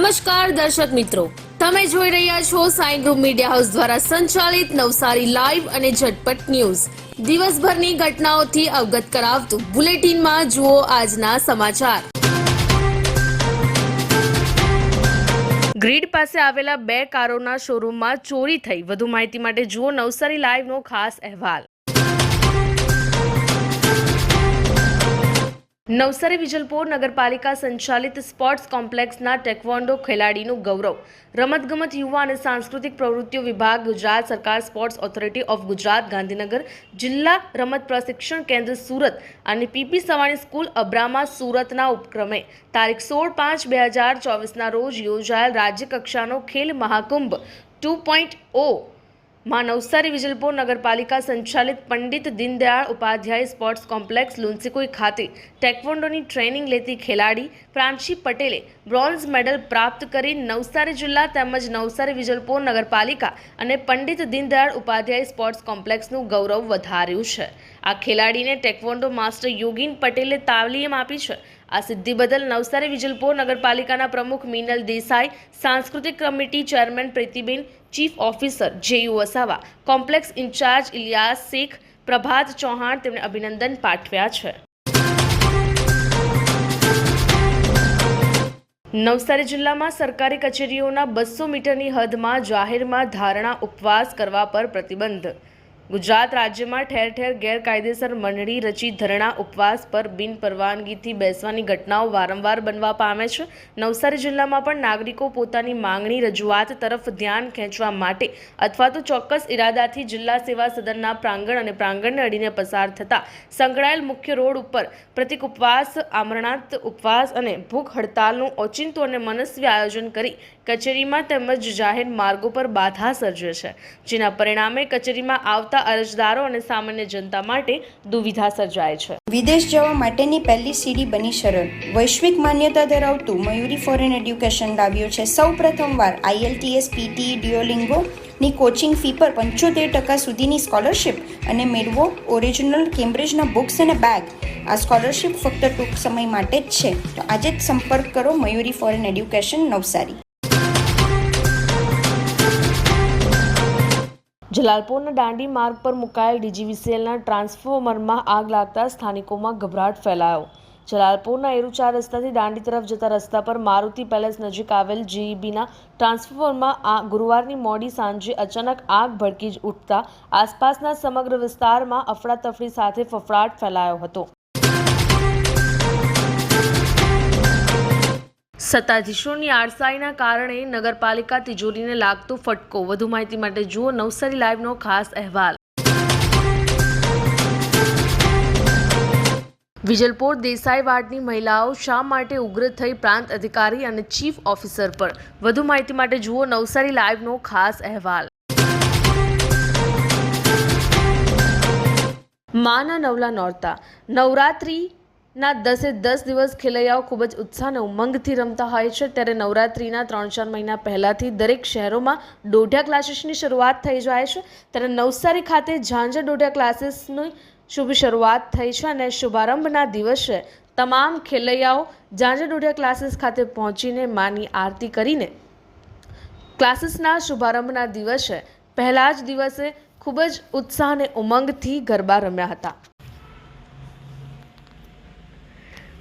નમસ્કાર દર્શક મિત્રો. તમે જોઈ રહ્યા છો સાઈ ગ્રુપ મીડિયા હાઉસ દ્વારા સંચાલિત નવસારી લાઈવ અને ઝટપટ ન્યૂઝ. દિવસભરની ઘટનાઓથી અવગત કરાવતું બુલેટિનમાં જુઓ આજના સમાચાર. ગ્રીડ પાસે આવેલા બે કારોના શોરૂમમાં ચોરી થઈ. વધુ માહિતી માટે જુઓ નવસારી લાઈવનો ખાસ અહેવાલ. નવસારી વિજલપોર નગરપાલિકા સંચાલિત સ્પોર્ટ્સ કોમ્પ્લેક્સના ટેકવોન્ડો ખેલાડીનું ગૌરવ. રમતગમત યુવા અને સાંસ્કૃતિક પ્રવૃત્તિઓ વિભાગ ગુજરાત સરકાર sports authority of Gujarat, Gandhinagar, જિલ્લા રમત પ્રશિક્ષણ કેન્દ્ર સુરત અને પીપી સવાણી સ્કૂલ અબ્રામા સુરતના ઉપક્રમે. તારીખ સોળ પાંચ બે હજાર ચોવીસના રોજ યોજાયેલ રાજ્યકક્ષાનો ખેલ મહાકુંભ ટુ પોઈન્ટ ઓ માં નવસારી વિજલપોર નગરપાલિકા સંચાલિત પંડિત દીનદયાળ ઉપાધ્યાય સ્પોર્ટ્સ કોમ્પ્લેક્સ લુન્સીકુઈ ખાતે ટેકવોન્ડોની ટ્રેનિંગ લેતી ખેલાડી પ્રાંશી પટેલે બ્રોન્ઝ મેડલ પ્રાપ્ત કરી નવસારી જિલ્લા તેમજ નવસારી વિજલપોર નગરપાલિકા અને પંડિત દીનદયાળ ઉપાધ્યાય સ્પોર્ટ્સ કોમ્પ્લેક્સનું ગૌરવ વધાર્યું છે. આ ખેલાડીને ટેકવોન્ડો માસ્ટર યોગીન પટેલે તાલીમ આપી છે. આ સિદ્ધિ બદલ નવસારી વિજલપોર નગરપાલિકાના પ્રમુખ મિનલ દેસાઈ, સાંસ્કૃતિક committee chairman Pritiben, chief officer JU Vasava, complex in charge Ilias Shaikh, Prabhat Chauhan તેમણે અભિનંદન પાઠવ્યા છે. નવસારી જિલ્લામાં સરકારી કચેરીઓના બસો મીટરની હદમાં જાહેરમાં ધારણા ઉપવાસ કરવા પર પ્રતિબંધ ગુજરાત રાજ્યમાં ઠેર ઠેર ગેરકાયદેસર મંડળી રચી ધરણા ઉપવાસ પર બિન પરવાનગીથી બેસવાની ઘટનાઓ વારંવાર બનવા પામે છે. નવસારી જિલ્લામાં પણ નાગરિકો પોતાની માંગણી રજૂઆત તરફ ધ્યાન ખેંચવા માટે અથવા તો ચોક્કસ ઇરાદાથી જિલ્લા સેવા સદનના પ્રાંગણ અને પ્રાંગણને અડીને પસાર થતા સંકળાયેલ મુખ્ય રોડ ઉપર પ્રતિક ઉપવાસ આમરણાંત ઉપવાસ અને ભૂખ હડતાલનું ઓચિંતું અને મનસ્વી આયોજન કરી કચેરીમાં તેમજ જાહેર માર્ગો પર બાધા સર્જે છે, જેના પરિણામે કચેરીમાં આવતા અરજદારો અને સામાન્ય જનતા માટે દુવિધા સર્જાય છે. વિદેશ જવા માટેની પહેલી સીડી બની સરળ. વૈશ્વિક માન્યતા ધરાવતું મયુરી ફોરેન એડ્યુકેશન લાવ્યું છે. સૌ પ્રથમવાર આઈએલટીએસ પીટી ડિયોલિંગો ની કોચિંગ ફી પર પંચોતેર ટકા સુધીની સ્કોલરશિપ અને મેળવો ઓરિજિનલ કેમ્બ્રિજના બુક્સ અને બેગ. આ સ્કોલરશિપ ફક્ત ટૂંક સમય માટે જ છે. તો આજે જ સંપર્ક કરો મયુરી ફોરેન એડ્યુકેશન નવસારી. જલાલપોરના દાંડી માર્ગ પર મુકાયેલ ડીજીવીસીએલના ટ્રાન્સફોર્મરમાં આગ લાગતા સ્થાનિકોમાં ગભરાટ ફેલાયો. જલાલપોરના એરુચા રસ્તાથી દાંડી તરફ જતા રસ્તા પર મારુતિ પેલેસ નજીક આવેલ જીઈબીના ટ્રાન્સફોર્મરમાં આ ગુરુવારની મોડી સાંજે અચાનક આગ ભડકી ઉઠતા આસપાસના સમગ્ર વિસ્તારમાં અફડાતફડી સાથે ફફડાટ ફેલાયો હતો. સત્તાધીશોની આડસાઈના કારણે નગરપાલિકા તિજોરીને લાગતો ફટકો. વધુ માહિતી માટે જુઓ નવસારી લાઈવનો ખાસ અહેવાલ. વિજલપોર દેસાઈ વાડની મહિલાઓ શા માટે ઉગ્ર થઈ પ્રાંત અધિકારી અને ચીફ ઓફિસર પર? વધુ માહિતી માટે જુઓ નવસારી લાઈવનો ખાસ અહેવાલ. માના નવલા નોરતા. નવરાત્રી ના, દસે દસ દિવસ ખેલૈયાઓ ખૂબ જ ઉત્સાહ અને ઉમંગથી રમતા હોય છે. ત્યારે નવરાત્રિના ત્રણ ચાર મહિના પહેલાંથી દરેક શહેરોમાં દોઢિયા ક્લાસીસની શરૂઆત થઈ જાય છે. ત્યારે નવસારી ખાતે ઝાંઝર દોઢિયા ક્લાસીસની શુભ શરૂઆત થઈ છે અને શુભારંભના દિવસે તમામ ખેલૈયાઓ ઝાંઝર દોઢિયા ક્લાસીસ ખાતે પહોંચીને માની આરતી કરીને ક્લાસીસના શુભારંભના દિવસે પહેલા જ દિવસે ખૂબ જ ઉત્સાહ અને ઉમંગથી ગરબા રમ્યા હતા.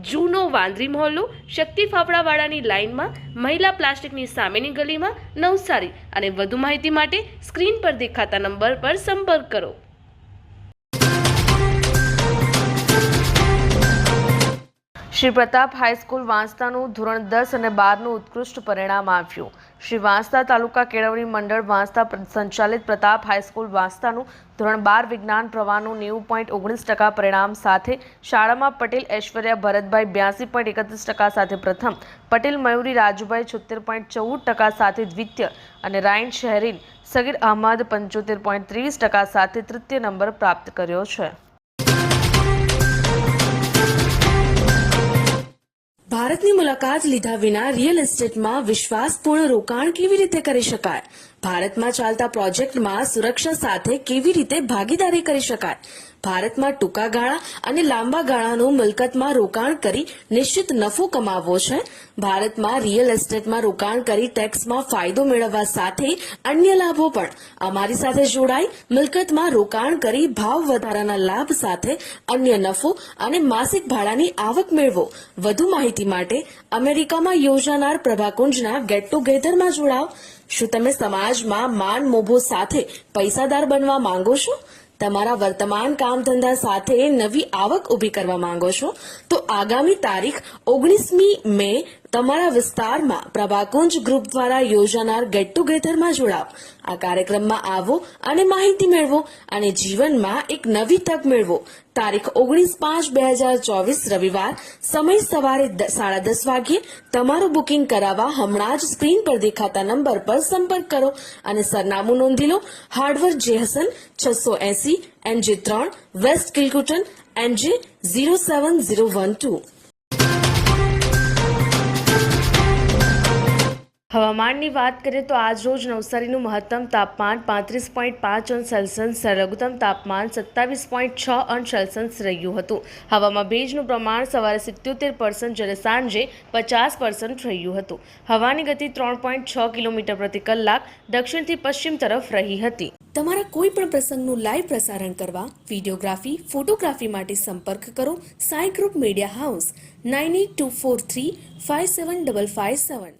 જૂનો વાંદરી મહોલ્લો શક્તિ ફાફડાવાળાની લાઇનમાં મહિલા પ્લાસ્ટિકની સામેની ગલીમાં નવસારી અને વધુ માહિતી માટે સ્ક્રીન પર દેખાતા નંબર પર સંપર્ક કરો. શ્રી પ્રતાપ હાઈસ્કૂલ વાંસદાનું ધોરણ દસ અને બારનું ઉત્કૃષ્ટ પરિણામ આવ્યું. શ્રી વાંસદા તાલુકા કેળવણી મંડળ વાંસદા સંચાલિત પ્રતાપ હાઈસ્કૂલ વાંસદાનું ધોરણ બાર વિજ્ઞાન પ્રવાહનું નેવું પોઈન્ટ ઓગણીસ ટકા પરિણામ સાથે શાળામાં પટેલ ઐશ્વર્યા ભરતભાઈ બ્યાસી પોઈન્ટ એકત્રીસ ટકા સાથે પ્રથમ, પટેલ મયુરી રાજુભાઈ છોતેર પોઈન્ટ ચૌદ ટકા સાથે દ્વિતીય અને રાયન શહેરીન સગીર અહમદ પંચોતેર પોઈન્ટ ત્રીસ ટકા સાથે તૃતીય નંબર પ્રાપ્ત કર્યો છે. ભારતની મુલાકાત લીધા વિના રિયલ એસ્ટેટમાં વિશ્વાસપૂર્ણ રોકાણ કેવી રીતે કરી શકાય? ભારતમાં ચાલતા પ્રોજેક્ટમાં સુરક્ષા સાથે કેવી રીતે ભાગીદારી કરી શકાય? ભારતમાં ટૂંકા ગાળા અને લાંબા ગાળાનું મિલકતમાં રોકાણ કરી નિશ્ચિત નફો કમાવવો છે. ભારતમાં રિયલ એસ્ટેટમાં રોકાણ કરી ટેક્સમાં ફાયદો મેળવવા સાથે અન્ય લાભો પણ અમારી સાથે જોડાઈ. મિલકતમાં રોકાણ કરી ભાવ વધારાના લાભ સાથે અન્ય નફો અને માસિક ભાડાની આવક મેળવો. વધુ માહિતી માટે અમેરિકામાં યોજાનાર પ્રભાકુંજના ગેટ ટુગેધરમાં જોડાઓ. શું તમે સમાજમાં માન મોભો સાથે પૈસાદાર બનવા માંગો છો? તમારા વર્તમાન કામ ધંધા સાથે નવી આવક ઊભી કરવા માંગો છો, તો આગામી તારીખ ઓગણીસમી મે તમારા વિસ્તારમાં પ્રભાકુંજ ગ્રુપ દ્વારા યોજાનાર ગેટ ટુગેધરમાં જોડાઓ આ કાર્યક્રમમાં આવો અને માહિતી મેળવો અને જીવનમાં એક નવી તક મેળવો. તારીખ ઓગણીસ પાંચ બે હજાર ચોવીસ રવિવાર સમય સવારે સાડા દસ વાગ્યે તમારું બુકિંગ કરાવવા હમણાં જ સ્ક્રીન પર દેખાતા નંબર પર સંપર્ક કરો અને સરનામું નોંધી લો હાર્ડવર જે હસન છસો એસી એનજે ત્રણ, west કિલકુટન NJ zero seven zero one two. હવામાનની વાત કરીએ તો આજ રોજ નવસારીનું મહત્તમ તાપમાન પાંત્રીસ પોઈન્ટ પાંચ અંશ સેલ્સિયસ લઘુત્તમ તાપમાન સત્તાવીસ પોઈન્ટ છ અંશ સેલ્સિયસ રહ્યું હતું. હવામાં ભેજનું પ્રમાણ સવારે સિત્યોતેર પર્સન્ટ જ્યારે સાંજે પચાસ પર્સન્ટ રહ્યું હતું. હવાની ગતિ ત્રણ પોઈન્ટ છ કિલોમીટર પ્રતિ કલાક દક્ષિણથી પશ્ચિમ તરફ રહી હતી. તમારા કોઈ પણ પ્રસંગનું લાઈવ પ્રસારણ કરવા વિડીયોગ્રાફી, ફોટોગ્રાફી માટે સંપર્ક કરો Sai group media house, nine eight two four three five seven double five seven.